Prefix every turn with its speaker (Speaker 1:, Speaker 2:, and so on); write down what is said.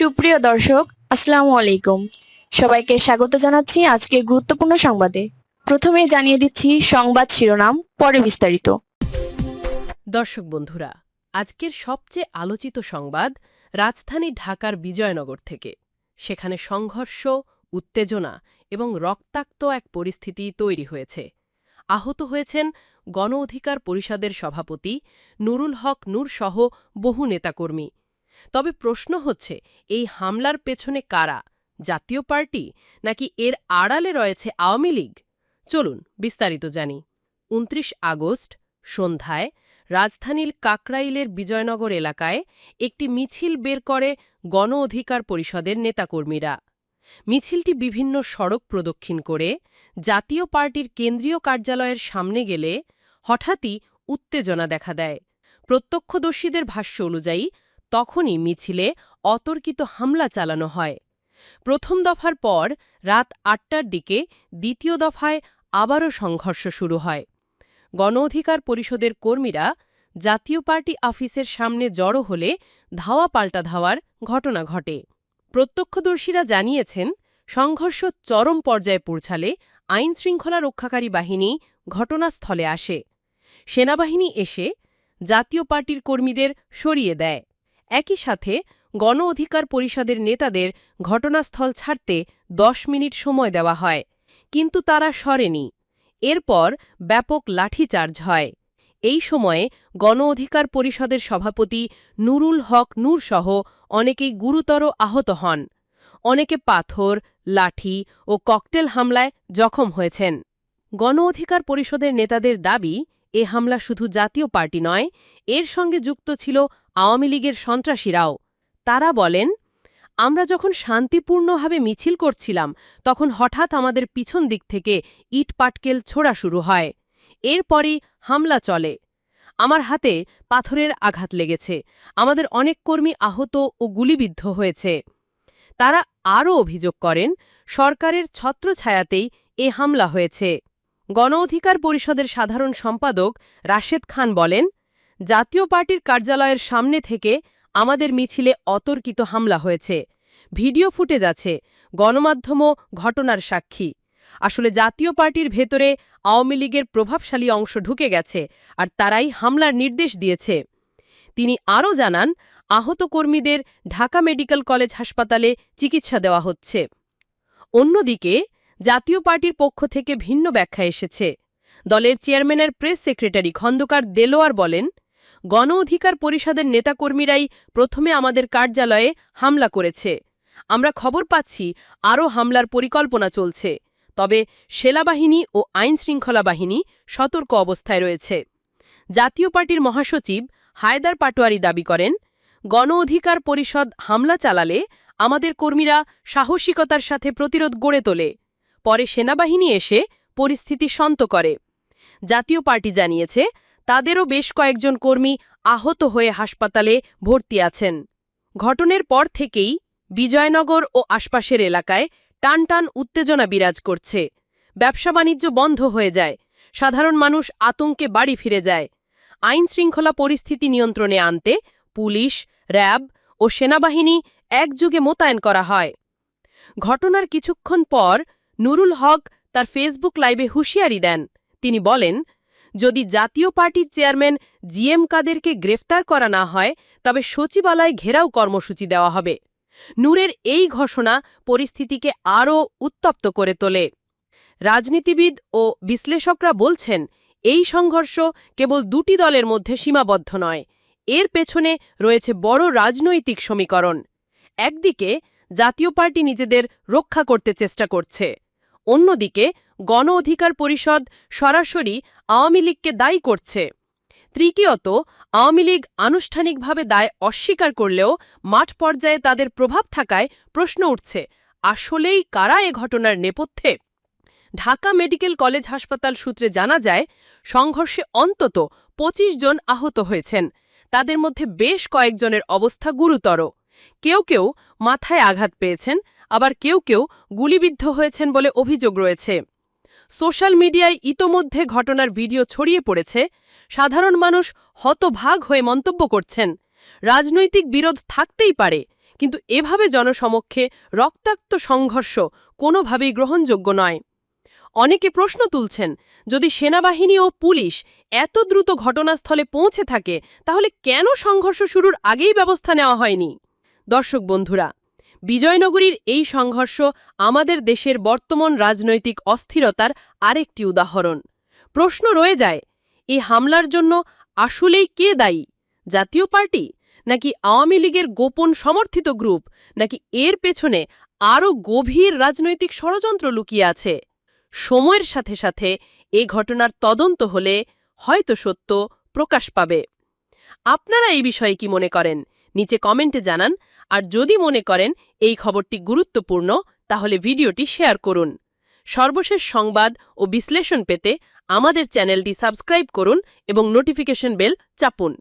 Speaker 1: সুপ্রিয় দর্শক, আসসালামু আলাইকুম। সবাইকে স্বাগত জানাচ্ছি আজকে গুরুত্বপূর্ণ সংবাদে। প্রথমে জানিয়ে দিচ্ছি সংবাদ শিরোনাম, পরে বিস্তারিত।
Speaker 2: দর্শক বন্ধুরা, আজকের সবচেয়ে আলোচিত সংবাদ রাজধানী ঢাকার বিজয়নগর থেকে। সেখানে সংঘর্ষ, উত্তেজনা এবং রক্তাক্ত এক পরিস্থিতি তৈরি হয়েছে। আহত হয়েছেন গণ অধিকার পরিষদের সভাপতি নুরুল হক নূর সহ বহু নেতাকর্মী। তবে প্রশ্ন হচ্ছে, এই হামলার পেছনে কারা, জাতীয় পার্টি, নাকি এর আড়ালে রয়েছে আওয়ামী লীগ? চলুন বিস্তারিত জানি। উনত্রিশ আগস্ট, সন্ধ্যায়, রাজধানীর কাকরাইলের বিজয়নগর এলাকায় একটি মিছিল বের করে গণ অধিকার পরিষদের নেতাকর্মীরা। মিছিলটি বিভিন্ন সড়ক প্রদক্ষিণ করে জাতীয় পার্টির কেন্দ্রীয় কার্যালয়ের সামনে গেলে হঠাৎই উত্তেজনা দেখা দেয়। প্রত্যক্ষদর্শীদের ভাষ্য অনুযায়ী তখনই মিছিলে অতর্কিত হামলা চালানো হয়। প্রথম দফার পর রাত আটটার দিকে দ্বিতীয় দফায় আবারও সংঘর্ষ শুরু হয়। গণ অধিকার পরিষদের কর্মীরা জাতীয় পার্টি অফিসের সামনে জড়ো হলে ধাওয়া পাল্টা ধাওয়ার ঘটনা ঘটে। প্রত্যক্ষদর্শীরা জানিয়েছেন, সংঘর্ষ চরম পর্যায়ে পৌঁছালে আইন শৃঙ্খলা রক্ষাকারী বাহিনী ঘটনাস্থলে আসে। সেনাবাহিনী এসে জাতীয় পার্টির কর্মীদের সরিয়ে দেয়। একই সাথে গণ অধিকার পরিষদের নেতাদের ঘটনাস্থল ছাড়তে দশ মিনিট সময় দেওয়া হয়, কিন্তু তারা সরেনি। এরপর ব্যাপক লাঠিচার্জ হয়। এই সময়ে গণ অধিকার পরিষদের সভাপতি নুরুল হক নূর সহ অনেকেই গুরুতর আহত হন। অনেকে পাথর, লাঠি ও ককটেল হামলায় জখম হয়েছেন। গণ অধিকার পরিষদের নেতাদের দাবি, এ হামলা শুধু জাতীয় পার্টি নয়, এর সঙ্গে যুক্ত ছিল আওয়ামী লীগের সন্ত্রাসীরাও। তারা বলেন, আমরা যখন শান্তিপূর্ণভাবে মিছিল করছিলাম, তখন হঠাৎ আমাদের পিছন দিক থেকে ইট পাটকেল ছোড়া শুরু হয়। এরপরই হামলা চলে। আমার হাতে পাথরের আঘাত লেগেছে। আমাদের অনেক কর্মী আহত ও গুলিবিদ্ধ হয়েছে। তারা আরও অভিযোগ করেন, সরকারের ছত্রছায়াতেই এ হামলা হয়েছে। গণ অধিকার পরিষদের সাধারণ সম্পাদক রাশেদ খান বলেন জাতীয় পার্টির কার্যালয়ের সামনে থেকে আমাদের মিছিলে অতর্কিত হামলা হয়েছে। ভিডিও ফুটেজ আছে গণমাধ্যমও ঘটনার সাক্ষী। আসলে জাতীয় পার্টির ভেতরে আওয়ামী লীগের প্রভাবশালী অংশ ঢুকে গেছে আর তারাই হামলার নির্দেশ দিয়েছে। তিনি আরও জানান, আহত কর্মীদের ঢাকা মেডিকেল কলেজ হাসপাতালে চিকিৎসা দেওয়া হচ্ছে। অন্যদিকে, জাতীয় পার্টির পক্ষ থেকে ভিন্ন ব্যাখ্যা এসেছে। দলের চেয়ারম্যানের প্রেস সেক্রেটারি খন্দকার দেলোয়ার বলেন গণ অধিকার পরিষদের নেতাকর্মীরাই প্রথমে আমাদের কার্যালয়ে হামলা করেছে। আমরা খবর পাচ্ছি, আরও হামলার পরিকল্পনা চলছে। তবে সেনাবাহিনী ও আইন শৃঙ্খলা বাহিনী সতর্ক অবস্থায় রয়েছে। জাতীয় পার্টির মহাসচিব হায়দার পাটোয়ারি দাবি করেন গণ অধিকার পরিষদ হামলা চালালে আমাদের কর্মীরা সাহসিকতার সাথে প্রতিরোধ গড়ে তোলে। পরে সেনাবাহিনী এসে পরিস্থিতি শান্ত করে। জাতীয় পার্টি জানিয়েছে তাদেরও বেশ কয়েকজন কর্মী আহত হয়ে হাসপাতালে ভর্তি আছেন। ঘটনের পর থেকেই বিজয়নগর ও আশপাশের এলাকায় টানটান উত্তেজনা বিরাজ করছে। ব্যবসা বাণিজ্য বন্ধ হয়ে যায়। সাধারণ মানুষ আতঙ্কে বাড়ি ফিরে যায়। আইন শৃঙ্খলা পরিস্থিতি নিয়ন্ত্রণে আনতে পুলিশ, র্যাব ও সেনাবাহিনী একযুগে মোতায়েন করা হয়। ঘটনার কিছুক্ষণ পর নুরুল হক তার ফেসবুক লাইভে হুঁশিয়ারি দেন। তিনি বলেন যদি জাতীয় পার্টির চেয়ারম্যান জিএম কাদেরকে গ্রেফতার করা না হয়, তবে সচিবালয় ঘেরাও কর্মসূচি দেওয়া হবে। নূরের এই ঘোষণা পরিস্থিতিকে আরও উত্তপ্ত করে তোলে। রাজনীতিবিদ ও বিশ্লেষকরা বলছেন, এই সংঘর্ষ কেবল দুটি দলের মধ্যে সীমাবদ্ধ নয়, এর পেছনে রয়েছে বড় রাজনৈতিক সমীকরণ। একদিকে জাতীয় পার্টি নিজেদের রক্ষা করতে চেষ্টা করছে, অন্যদিকে গণ অধিকার পরিষদ সরাসরি আওয়ামী লীগকে দায়ী করছে। তৃতীয়ত, আওয়ামী লীগ আনুষ্ঠানিকভাবে দায় অস্বীকার করলেও মাঠ পর্যায়ে তাদের প্রভাব থাকায় প্রশ্ন উঠছে, আসলেই কারা এ ঘটনার নেপথ্যে? ঢাকা মেডিকেল কলেজ হাসপাতাল সূত্রে জানা যায়, সংঘর্ষে অন্তত ২৫ জন আহত হয়েছেন। তাদের মধ্যে বেশ কয়েকজনের অবস্থা গুরুতর। কেউ কেউ মাথায় আঘাত পেয়েছেন, আবার কেউ কেউ গুলিবিদ্ধ হয়েছেন বলে অভিযোগ রয়েছে। সোশ্যাল মিডিয়ায় ইতোমধ্যে ঘটনার ভিডিও ছড়িয়ে পড়েছে। সাধারণ মানুষ হতভাগ হয়ে মন্তব্য করছেন। রাজনৈতিক বিরোধ থাকতেই পারে, কিন্তু এভাবে জনসমক্ষে রক্তাক্ত সংঘর্ষ কোনোভাবেই গ্রহণযোগ্য নয়। অনেকে প্রশ্ন তুলছেন, যদি সেনাবাহিনী ও পুলিশ এত দ্রুত ঘটনাস্থলে পৌঁছে থাকে, তাহলে কেন সংঘর্ষ শুরুর আগেই ব্যবস্থা নেওয়া হয়নি? দর্শক বন্ধুরা বিজয়নগরীর এই সংঘর্ষ আমাদের দেশের বর্তমান রাজনৈতিক অস্থিরতার আরেকটি উদাহরণ। প্রশ্ন রয়ে যায় এই হামলার জন্য আসলেই কে দায়ী? জাতীয় পার্টি? নাকি আওয়ামী লীগের গোপন সমর্থিত গ্রুপ? নাকি এর পেছনে আরও গভীর রাজনৈতিক ষড়যন্ত্র লুকিয়ে আছে? সময়ের সাথে সাথে এ ঘটনার তদন্ত হলে হয়তো সত্য প্রকাশ পাবে। আপনারা এই বিষয়ে কি মনে করেন? নিচে কমেন্টে জানান। আর যদি মনে করেন এই খবরটি গুরুত্বপূর্ণ, তাহলে ভিডিওটি শেয়ার করুন। সর্বশেষ সংবাদ ও বিশ্লেষণ পেতে আমাদের চ্যানেলটি সাবস্ক্রাইব করুন এবং নোটিফিকেশন বেল চাপুন।